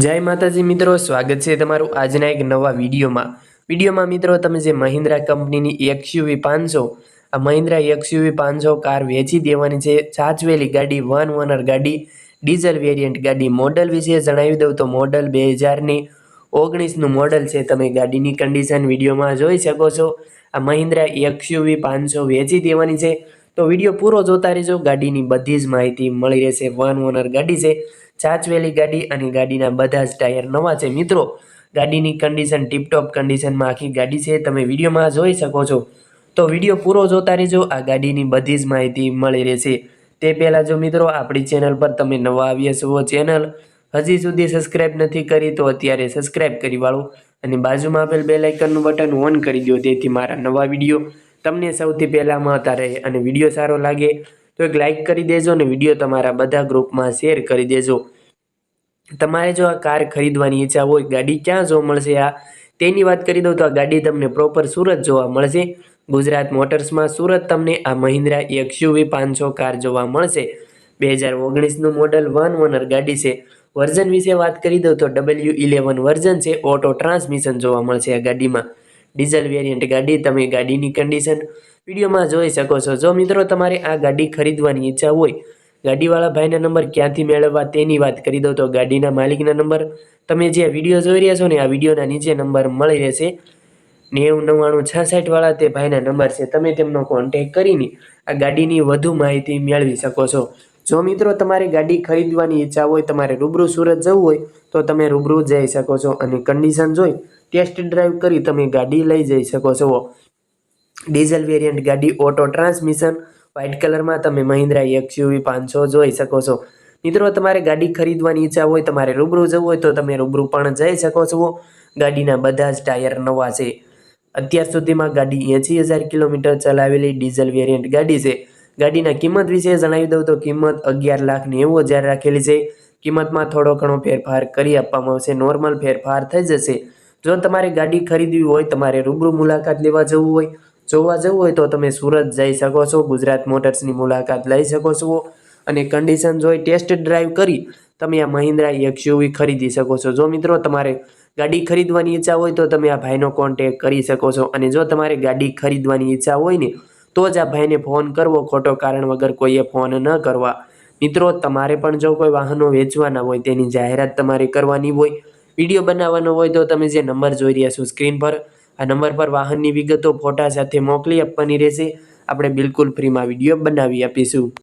જય માતાજી મિત્રો, સ્વાગત છે તમારું આજના એક નવા વિડીયોમાં. વિડીયોમાં મિત્રો, તમે જે મહિન્દ્રા કંપનીની એક્સયુવી પાંચસો, આ મહિન્દ્રા એક્સયુવી પાંચસો કાર વેચી દેવાની છે, સાચવેલી ગાડી, વન ઓનર ગાડી, ડીઝલ વેરિયન્ટ ગાડી, મોડલ વિશે જણાવી દઉં તો મોડલ બે હજારની ઓગણીસનું મોડલ છે. તમે ગાડીની કન્ડિશન વિડીયોમાં જોઈ શકો છો. આ મહિન્દ્રા એક્સયુવી પાંચસો વેચી દેવાની છે. તો વીડિયો પૂરો જોતા રહેજો. ગાડીની બધી જ માહિતી મળી રહેશે. વન ઓનર ગાડી છે, ચાચવેલી ગાડી અને ગાડીના બધા જ ટાયર નવા છે. મિત્રો, ગાડીની કન્ડિશન ટીપટોપ કન્ડિશનમાં આખી ગાડી છે. તમે વિડીયોમાં જોઈ શકો છો. તો વીડિયો પૂરો જોતા રહેજો. આ ગાડીની બધી જ માહિતી મળી રહેશે. તે પહેલાં જો મિત્રો, આપણી ચેનલ પર તમે નવા આવ્યા છો ચેનલ હજી સુધી સબસ્ક્રાઈબ નથી કરી, તો અત્યારે સબસ્ક્રાઈબ કરી વાળો અને બાજુમાં આપેલ બે લાઇકનનું બટન ઓન કરી દો તેથી મારા નવા વીડિયો તમને સૌથી પહેલાં મળતા રહે અને વીડિયો સારો લાગે તો એક લાઇક કરી દેજો અને વીડિયો તમારા બધા ગ્રુપમાં શેર કરી દેજો. તમારે જો આ કાર ખરીદવાની ઈચ્છા હોય, ગાડી ક્યાં જોવા મળશે આ? તેની વાત કરી દઉં તો આ ગાડી તમને પ્રોપર સુરત જોવા મળશે. ગુજરાત મોટર્સમાં સુરત તમને આ મહિન્દ્રા એક્સયુવી પાંચસો કાર જોવા મળશે. બે હજાર ઓગણીસનું મોડલ વન ઓનર ગાડી છે. વર્ઝન વિશે વાત કરી દઉં તો ડબલ્યુ ઇલેવન વર્ઝન છે. ઓટો ટ્રાન્સમિશન જોવા મળશે આ ગાડીમાં. ડીઝલ વેરિયન્ટ ગાડી, તમે ગાડીની કન્ડિશન વિડીયોમાં જોઈ શકો છો. જો મિત્રો તમારે આ ગાડી ખરીદવાની ઈચ્છા હોય, ગાડીવાળા ભાઈના નંબર ક્યાંથી મેળવવા તેની વાત કરી દઉં તો ગાડીના માલિકના નંબર તમે જે વીડિયો જોઈ રહ્યા છો ને, આ વિડીયોના નીચે નંબર મળી રહેશે. નેવું નવ્વાણું છાસઠવાળા તે ભાઈના નંબર છે, તમે તેમનો કોન્ટેક કરીને આ ગાડીની વધુ માહિતી મેળવી શકો છો. જો મિત્રો તમારે ગાડી ખરીદવાની ઈચ્છા હોય, તમારે રૂબરૂ સુરત જવું હોય, તો તમે રૂબરૂ જઈ શકો છો અને કન્ડિશન જોઈ ટેસ્ટ ડ્રાઈવ કરી તમે ગાડી લઈ જઈ શકો છો. ડીઝલ વેરિયન્ટ ગાડી ઓટો ટ્રાન્સમિશન વ્હાઇટ કલરમાં તમે મહિન્દ્રા એક્સયુવી પાંચસો જોઈ શકો છો. મિત્રો, તમારે ગાડી ખરીદવાની ઈચ્છા હોય, તમારે રૂબરૂ જવું હોય તો તમે રૂબરૂ પણ જઈ શકો છો. ગાડીના બધા જ ટાયર નવા છે. અત્યાર સુધીમાં ગાડી એંસી હજાર કિલોમીટર ચલાવેલી ડીઝલ વેરિયન્ટ ગાડી છે. ગાડીના કિંમત વિશે જણાવી દઉં તો કિંમત અગિયાર લાખ નેવું હજાર રાખેલી છે. કિંમતમાં થોડો ઘણો ફેરફાર કરી આપવામાં આવશે. નોર્મલ ફેરફાર થઈ જશે. જો તમારે ગાડી ખરીદવી હોય, તમારે રૂબરૂ મુલાકાત લેવા જવું હોય, જોવા જવું હોય, તો તમે સુરત જઈ શકો છો, ગુજરાત મોટર્સની મુલાકાત લઈ શકો છો. અને કન્ડિશન જોઈ ટેસ્ટ ડ્રાઈવ કરી તમે આ મહિન્દ્રા એક્સયુવી ખરીદી શકો છો. જો મિત્રો તમારે ગાડી ખરીદવાની ઈચ્છા હોય, તો તમે આ ભાઈનો કોન્ટેક કરી શકો છો. અને જો તમારે ગાડી ખરીદવાની ઈચ્છા હોય ને, તો જ આ ભાઈને ફોન કરવો, ખોટો કારણ વગર કોઈએ ફોન ન કરવા. મિત્રો, તમારે પણ જો કોઈ વાહનો વેચવાના હોય, તેની જાહેરાત તમારે કરવાની હોય વીડિયો બનાવવાનો હોય તો તમે જે નંબર જોઈ રહ્યા છો સ્ક્રીન પર, આ નંબર પર વાહનની વિગતો, ફોટા સાથે મોકલી આપવાની રહેશે. આપણે બિલકુલ ફ્રીમાં વીડિયો બનાવી આપીશું.